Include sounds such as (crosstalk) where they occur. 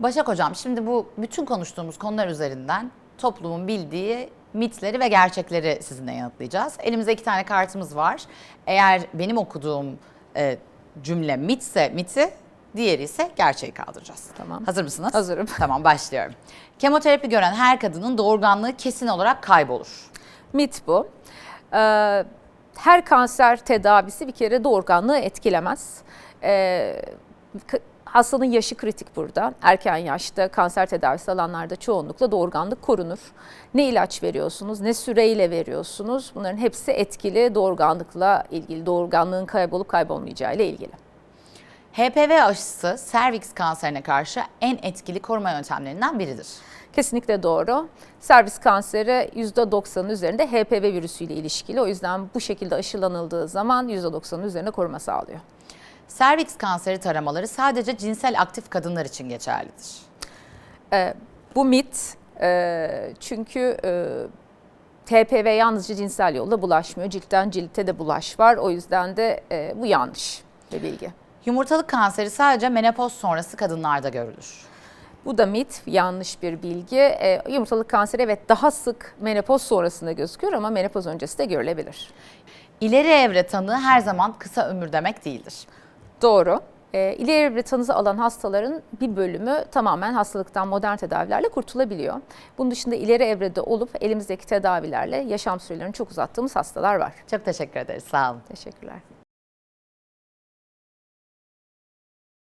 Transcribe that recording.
Başak Hocam şimdi bu bütün konuştuğumuz konular üzerinden toplumun bildiği mitleri ve gerçekleri sizinle yanıtlayacağız. Elimizde iki tane kartımız var. Eğer benim okuduğum e, cümle mitse miti, diğeri ise gerçeği kaldıracağız. Tamam. Hazır mısınız? Hazırım. (laughs) Tamam başlıyorum. Kemoterapi gören her kadının doğurganlığı kesin olarak kaybolur. Mit bu. Ee, her kanser tedavisi bir kere doğurganlığı etkilemez. Ee, hastanın yaşı kritik burada. Erken yaşta kanser tedavisi alanlarda çoğunlukla doğurganlık korunur. Ne ilaç veriyorsunuz, ne süreyle veriyorsunuz. Bunların hepsi etkili doğurganlıkla ilgili, doğurganlığın kaybolup kaybolmayacağı ile ilgili. HPV aşısı serviks kanserine karşı en etkili koruma yöntemlerinden biridir. Kesinlikle doğru. Servis kanseri %90'ın üzerinde HPV virüsüyle ilişkili. O yüzden bu şekilde aşılanıldığı zaman %90'ın üzerinde koruma sağlıyor. Serviks kanseri taramaları sadece cinsel aktif kadınlar için geçerlidir. Ee, bu mit e, çünkü e, HPV yalnızca cinsel yolla bulaşmıyor. Ciltten cilte de bulaş var. O yüzden de e, bu yanlış bir bilgi. Yumurtalık kanseri sadece menopoz sonrası kadınlarda görülür. Bu da mit, yanlış bir bilgi. E, yumurtalık kanseri evet daha sık menopoz sonrasında gözüküyor ama menopoz öncesi de görülebilir. İleri evre tanı her zaman kısa ömür demek değildir. Doğru. E, ileri evre tanısı alan hastaların bir bölümü tamamen hastalıktan modern tedavilerle kurtulabiliyor. Bunun dışında ileri evrede olup elimizdeki tedavilerle yaşam sürelerini çok uzattığımız hastalar var. Çok teşekkür ederiz. Sağ olun. Teşekkürler.